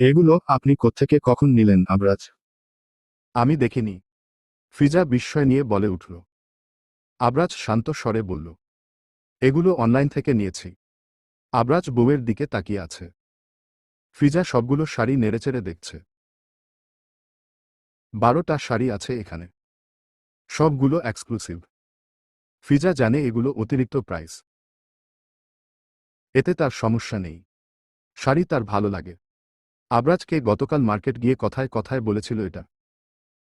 এগুলো আপনি কোত্থেকে কখন নিলেন, আবরাজ? আমি দেখিনি। ফিজা বিস্ময় নিয়ে বলে উঠল। আবরাজ শান্ত স্বরে বলল, এগুলো অনলাইন থেকে নিয়েছি। আবরাজ বউয়ের দিকে তাকিয়ে আছে। ফিজা সবগুলো শাড়ি নেড়েচেড়ে দেখছে। বারোটা শাড়ি আছে এখানে। সবগুলো এক্সক্লুসিভ। ফিজা জানে এগুলো অতিরিক্ত প্রাইস। এতে তার সমস্যা নেই। শাড়ি তার ভালো লাগে। আবরাজকে গতকাল মার্কেট গিয়ে কথায় কথায় বলেছিল এটা।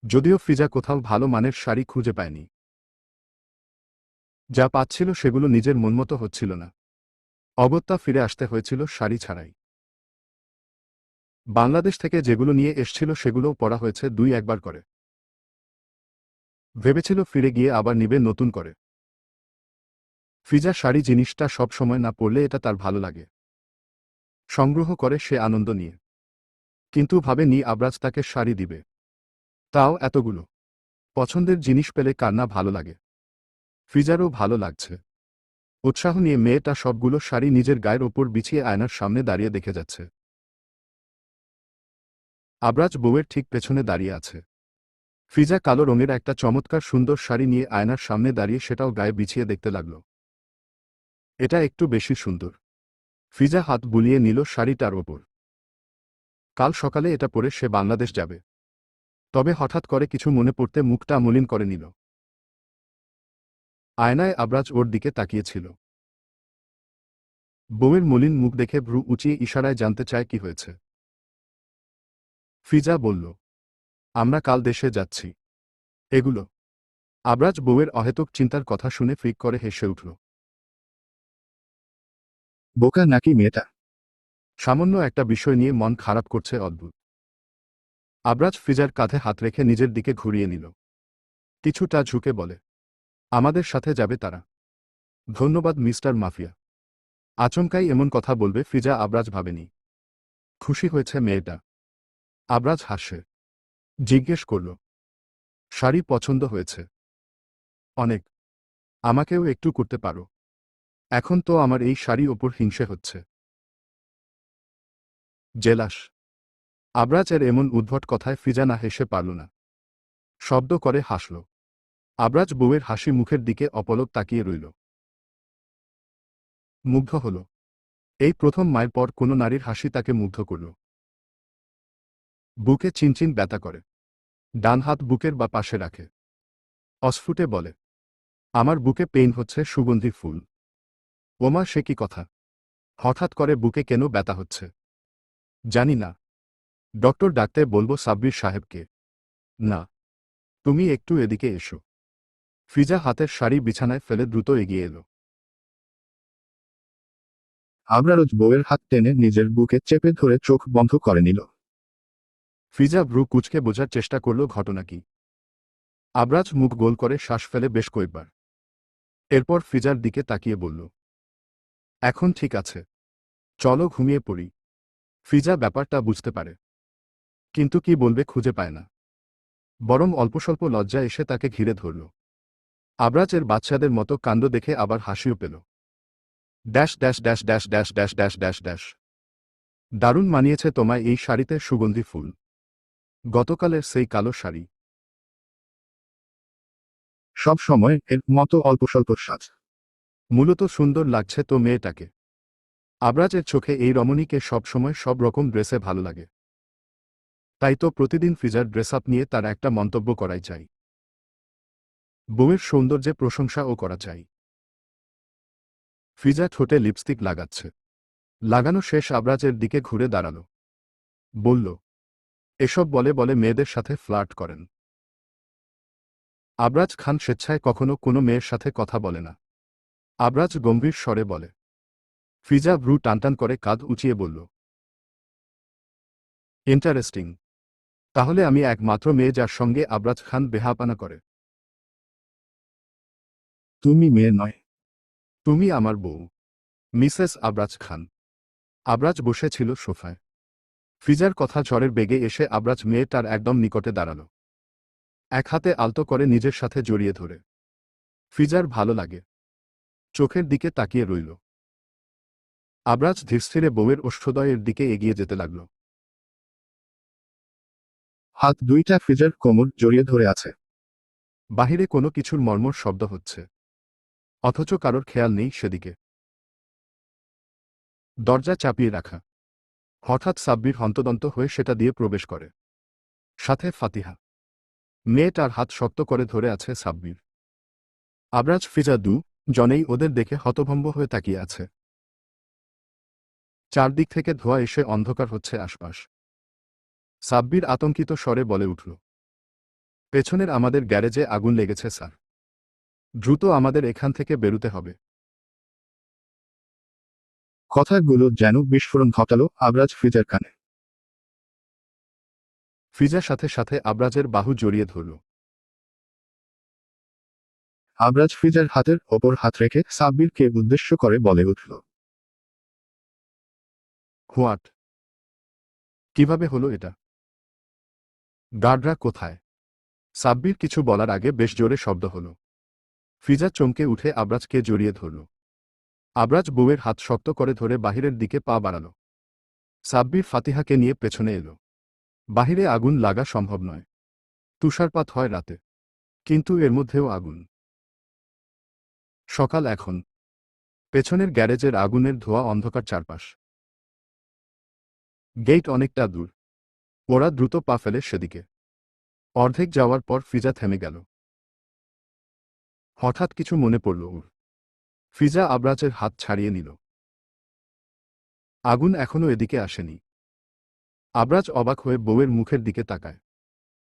যদিও ফ্রিজা কোথাও ভালো মানের শাড়ি খুঁজে পায়নি। যা পাচ্ছিল সেগুলো নিজের মনমতো হচ্ছিল না। অগত্যা ফিরে আসতে হয়েছিল শাড়ি ছাড়াই। বাংলাদেশ থেকে যেগুলো নিয়ে এসছিল সেগুলোও পরা হয়েছে দুই একবার করে। ভেবেছিল ফিরে গিয়ে আবার নিবে নতুন করে। ফিজা শাড়ি জিনিসটা সব সময় না পড়লে এটা তার ভালো লাগে। সংগ্রহ করে সে আনন্দ নিয়ে। কিন্তু ভাবে নি আবরাজ তাকে শাড়ি দিবে। তাও এতগুলো। পছন্দের জিনিস পেলে কান্না ভালো লাগে। ফিজারও ভালো লাগছে। উৎসাহ নিয়ে মেয়েটা সবগুলো শাড়ি নিজের গায়ের ওপর বিছিয়ে আয়নার সামনে দাঁড়িয়ে দেখে যাচ্ছে। আবরাজ বউয়ের ঠিক পেছনে দাঁড়িয়ে আছে। ফিজা কালো রঙের একটা চমৎকার সুন্দর শাড়ি নিয়ে আয়নার সামনে দাঁড়িয়ে সেটাও গায়ে বিছিয়ে দেখতে লাগল। এটা একটু বেশি সুন্দর। ফিজা হাত বুলিয়ে নিল শাড়িটার ওপর। কাল সকালে এটা পরে সে বাংলাদেশ যাবে। তবে হঠাৎ করে কিছু মনে পড়তে মুখটা মলিন করে নিল। আয়নায় আবরাজ ওর দিকে তাকিয়েছিল। বউয়ের মলিন মুখ দেখে ভ্রু উঁচিয়ে ইশারায় জানতে চায় কি হয়েছে। ফিজা বলল, আমরা কাল দেশে যাচ্ছি। এগুলো। আবরাজ বউয়ের অহেতুক চিন্তার কথা শুনে ফিক করে হেসে উঠল। বোকা নাকি মেয়েটা? সামান্য একটা বিষয় নিয়ে মন খারাপ করছে অদ্ভুত। আবরাজ ফিজার কাঁধে হাত রেখে নিজের দিকে ঘুরিয়ে নিল। কিছুটা ঝুঁকে বলে, আমাদের সাথে যাবে তারা। ধন্যবাদ, মিস্টার মাফিয়া। আচমকাই এমন কথা বলবে ফিজা আবরাজ ভাবেনি। খুশি হয়েছে মেয়েটা। আবরাজ হাসে। জিজ্ঞেস করল, শাড়ি পছন্দ হয়েছে? অনেক। আমাকেও একটু করতে পারো। এখন তো আমার এই শাড়ি ওপর হিংসে হচ্ছে। জেলাস। আবরাজের এমন উদ্ভট কথায় ফিজা না হেসে পারল না। শব্দ করে হাসল। আবরাজ বউয়ের হাসি মুখের দিকে অপলক তাকিয়ে রইল। মুগ্ধ হল। এই প্রথম মায়ের পর কোনো নারীর হাসি তাকে মুগ্ধ করল। বুকে চিনচিন ব্যথা করে। ডান হাত বুকের বা পাশে রাখে। অস্ফুটে বলে, আমার বুকে পেইন হচ্ছে সুগন্ধি ফুল। ওমা, সে কি কথা? হঠাৎ করে বুকে কেন ব্যথা হচ্ছে? জানি না। ডক্টর ডাকতে বলব সাব্বির সাহেবকে। না। তুমি একটু এদিকে এসো। ফিজা হাতের শাড়ি বিছানায় ফেলে দ্রুত এগিয়ে এলো। আবরাজ বউয়ের হাত টেনে নিজের বুকে চেপে ধরে চোখ বন্ধ করে নিল। ফিজা ভ্রু কুচকে বোঝার চেষ্টা করল ঘটনা কি। আবরাজ মুখ গোল করে শ্বাস ফেলে বেশ কয়েকবার। এরপর ফিজার দিকে তাকিয়ে বলল, এখন ঠিক আছে। চলো ঘুমিয়ে পড়ি। ফিজা ব্যাপারটা বুঝতে পারে। কিন্তু কি বলবে খুঁজে পায় না। বরং অল্পস্বল্প লজ্জা এসে তাকে ঘিরে ধরল। আবরাজের বাচ্চাদের মতো কাণ্ড দেখে আবার হাসিও পেল। Dash dash dash dash dash dash dash dash dash. দারুণ মানিয়েছে তোমায় এই শাড়িতে সুগন্ধি ফুল। গতকালের সেই কালো শাড়ি। সব সময় এর মতো অল্প স্বল্প সাজ। মূলত সুন্দর লাগছে তো মেয়েটাকে। আবরাজের চোখে এই রমণীকে সবসময় সব রকম ড্রেসে ভালো লাগে। তাই তো প্রতিদিন ফিজার ড্রেস আপ নিয়ে তার একটা মন্তব্য করাই চাই। বউয়ের সৌন্দর্যে প্রশংসাও করা চাই। ফিজা ঠোঁটে লিপস্টিক লাগাচ্ছে। লাগানো শেষ আবরাজের দিকে ঘুরে দাঁড়াল। বলল, এসব বলে বলে মেয়েদের সাথে ফ্লার্ট করেন। আবরাজ খান স্বেচ্ছায় কখনো কোনো মেয়ের সাথে কথা বলে না। আবরাজ গম্ভীর স্বরে বলে ফিজা ভ্রু টানটান করে কাঁধ উঁচিয়ে বলল, ইন্টারেস্টিং। তাহলে আমি একমাত্র মেয়ে যার সঙ্গে আবরাজ খান বেহাপানা করে। তুমি মেয়ে নয়। তুমি আমার বউ। মিসেস আবরাজ খান। আবরাজ বসেছিল সোফায়। ফিজার কথা ঝড়ের বেগে এসে আবরাজ মেয়েটার একদম নিকটে দাঁড়াল। এক হাতে আলতো করে নিজের সাথে জড়িয়ে ধরে। ফিজার ভালো লাগে। চোখের দিকে তাকিয়ে রইল। আবরাজ ধীরস্থিরে বউয়ের ওষ্ঠদয়ের দিকে এগিয়ে যেতে লাগল। হাত দুইটা ফিজার কোমর জড়িয়ে ধরে আছে। বাহিরে কোনো কিছুর মর্মর শব্দ হচ্ছে। অথচ কারোর খেয়াল নেই সেদিকে। দরজা চাপিয়ে রাখা। হঠাৎ সাব্বির হন্তদন্ত হয়ে সেটা দিয়ে প্রবেশ করে। সাথে ফাতিহা। মেয়েটার হাত শক্ত করে ধরে আছে সাব্বির। আবরাজ ফিজা দু জনেই ওদের দেখে হতভম্ব হয়ে তাকিয়ে আছে। চারদিক থেকে ধোঁয়া এসে অন্ধকার হচ্ছে আশপাশ। সাব্বির আতঙ্কিত স্বরে বলে উঠল, পেছনের আমাদের গ্যারেজে আগুন লেগেছে, স্যার। দ্রুত আমাদের এখান থেকে বেরুতে হবে। কথাগুলো যেন বিস্ফোরণ ঘটালো আবরাজ ফিজার কানে। ফিজার সাথে সাথে আবরাজের বাহু জড়িয়ে ধরল। আবরাজ ফিজার হাতের ওপর হাত রেখে সাব্বিরকে উদ্দেশ্য করে বলে উঠল হোয়াট? কীভাবে হলো এটা? গার্ডরা কোথায়? সাব্বির কিছু বলার আগে বেশ জোরে শব্দ হল। ফিজা চমকে উঠে আবরাজকে জড়িয়ে ধরল। আবরাজ বউয়ের হাত শক্ত করে ধরে বাহিরের দিকে পা বাড়াল। সাব্বির ফাতিহাকে নিয়ে পেছনে এলো। বাহিরে আগুন লাগা সম্ভব নয়। তুষারপাত হয় রাতে। কিন্তু এর মধ্যেও আগুন। সকাল এখন। পেছনের গ্যারেজের আগুনের ধোয়া অন্ধকার চারপাশ। গেট অনেকটা দূর। ওরা দ্রুত পা ফেলে সেদিকে। অর্ধেক যাওয়ার পর ফিজা থেমে গেল। হঠাৎ কিছু মনে পড়ল ওর। ফিজা আবরাজের হাত ছাড়িয়ে নিল। আগুন এখনও এদিকে আসেনি। আবরাজ অবাক হয়ে বউয়ের মুখের দিকে তাকায়।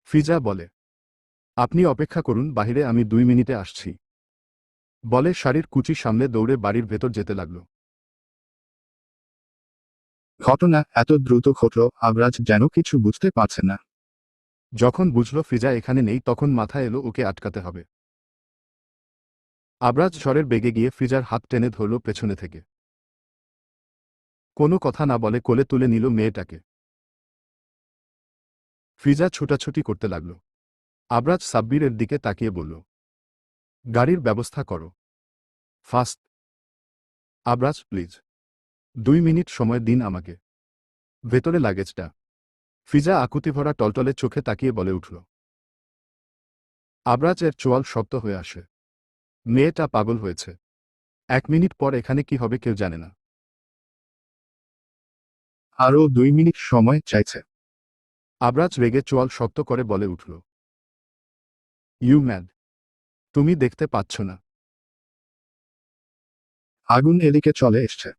ফিজা বলে, আপনি অপেক্ষা করুন, বাহিরে আমি দুই মিনিটে আসছি। বলে শাড়ির কুচি সামলে দৌড়ে বাড়ির ভেতর যেতে লাগল। ঘটনা এত দ্রুত ঘটল, আবরাজ যেন কিছু বুঝতে পারছে না। যখন বুঝল ফিজা এখানে নেই, তখন মাথা এলো ওকে আটকাতে হবে। আবরাজ ঝড়ের বেগে গিয়ে ফ্রিজার হাত টেনে ধরল পেছনে থেকে। কোনো কথা না বলে কোলে তুলে নিল মেয়েটাকে। ফ্রিজা ছুটাছুটি করতে লাগল। আবরাজ সাব্বিরের দিকে তাকিয়ে বলল, গাড়ির ব্যবস্থা করো। ফাস্ট। আবরাজ, প্লিজ। দুই মিনিট সময় দিন আমাকে। ভেতরে লাগেজটা। ফিজা আকুতি ভরা টলটলে চোখে তাকিয়ে বলে উঠল। আবরাজ এর চোয়াল শক্ত হয়ে আসে। মেয়েটা পাগল হয়েছে। এক মিনিট পর এখানে কি হবে কেউ জানে না। আরও দুই মিনিট সময় চাইছে। আবরাজ রেগে চোয়াল শক্ত করে বলে উঠল। You mad. তুমি দেখতে পাচ্ছ না। আগুন এদিকে চলে এসছে।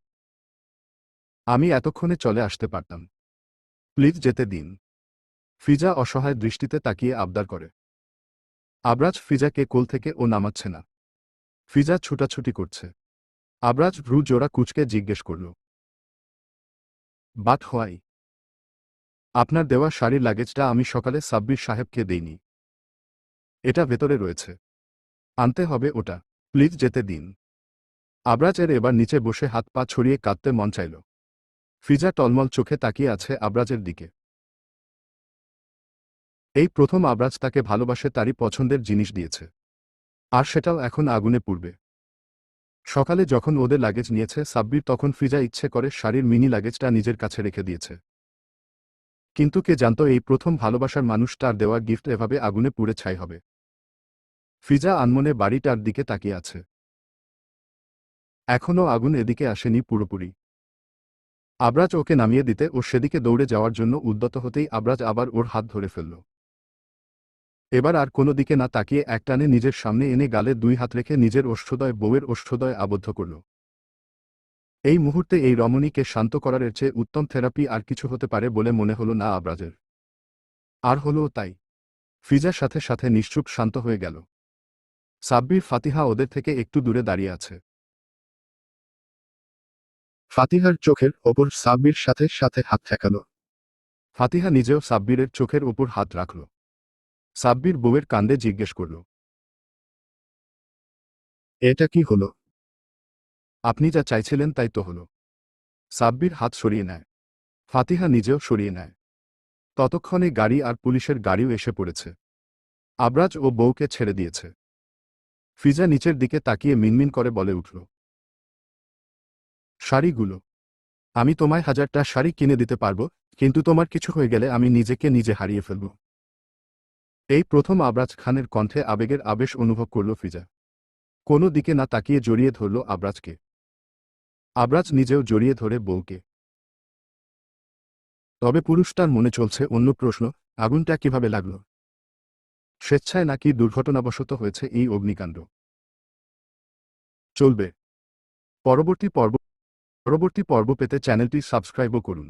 আমি এতক্ষণে চলে আসতে পারতাম। প্লিজ যেতে দিন। ফিজা অসহায় দৃষ্টিতে তাকিয়ে আবদার করে। আবরাজ ফিজাকে কোল থেকে ও নামাচ্ছে না। ফিজা ছুটাছুটি করছে। আবরাজ ভ্রু জোড়া কুচকে জিজ্ঞেস করল বাট হোয়াই? আপনার দেওয়া শাড়ির লাগেজটা আমি সকালে সাব্বির সাহেবকে দেইনি। এটা ভেতরে রয়েছে। আনতে হবে ওটা। প্লিজ যেতে দিন। আবরাজের এবার নিচে বসে হাত পা ছড়িয়ে কাঁদতে মন চাইল। ফিজা টলমল চোখে তাকিয়ে আছে আবরাজের দিকে। এই প্রথম আবরাজ তাকে ভালোবাসে, তারই পছন্দের জিনিস দিয়েছে। আর সেটাও এখন আগুনে পুড়বে। সকালে যখন ওদের লাগেজ নিয়েছে সাব্বির, তখন ফিজা ইচ্ছে করে শাড়ির মিনি লাগেজটা নিজের কাছে রেখে দিয়েছে। কিন্তু কে জানত এই প্রথম ভালোবাসার মানুষ তার দেওয়া গিফট এভাবে আগুনে পুড়ে ছাই হবে। ফিজা আনমনে বাড়িটার দিকে তাকিয়ে আছে। এখনও আগুন এদিকে আসেনি পুরোপুরি। আবরাজ ওকে নামিয়ে দিতে ও সেদিকে দৌড়ে যাওয়ার জন্য উদ্যত হতেই আবরাজ আবার ওর হাত ধরে ফেলল। এবার আর কোনো দিকে না তাকিয়ে একটানে নিজের সামনে এনে গালে দুই হাত রেখে নিজের ওষ্ঠদয়, বউয়ের ওষ্ঠদয় আবদ্ধ করল। এই মুহূর্তে এই রমণীকে শান্ত করার চেয়ে উত্তম থেরাপি আর কিছু হতে পারে বলে মনে হলো না আবরাজের। আর হলো তাই। ফিজার সাথে সাথে নিশ্চুপ শান্ত হয়ে গেল। সাব্বির, ফাতিহা ওদের থেকে একটু দূরে দাঁড়িয়ে আছে। ফাতিহার চোখের ওপর সাব্বির সাথে সাথে হাত ঠেকাল। ফাতিহা নিজেও সাব্বিরের চোখের ওপর হাত রাখল। সাব্বির বউয়ের কান্দে জিজ্ঞেস করল এটা কি হল? আপনি যা চাইছিলেন তাই তো হল। সাব্বির হাত সরিয়ে নেয়। ফাতিহা নিজেও সরিয়ে নেয়। ততক্ষণে গাড়ি আর পুলিশের গাড়িও এসে পড়েছে। আবরাজ ও বউকে ছেড়ে দিয়েছে। ফিজা নিচের দিকে তাকিয়ে মিনমিন করে বলে উঠল শাড়িগুলো। আমি তোমায় হাজারটা শাড়ি কিনে দিতে পারব, কিন্তু তোমার কিছু হয়ে গেলে আমি নিজেকে নিজে হারিয়ে ফেলব। এই প্রথম আবরাজ খানের কণ্ঠে আবেগের আবেশ অনুভব করল ফিজা। কোনো দিকে না তাকিয়ে জড়িয়ে ধরল আবরাজকে। আবরাজ নিজেও জড়িয়ে ধরে বউকে। তবে পুরুষটার মনে চলছে অন্য প্রশ্ন, আগুনটা কীভাবে লাগল? স্বেচ্ছায় নাকি দুর্ঘটনাবশত হয়েছে এই অগ্নিকাণ্ড? চলবে। পরবর্তী পর্ব পরবর্তী পর্ব পেতে চ্যানেলটি সাবস্ক্রাইবও করুন।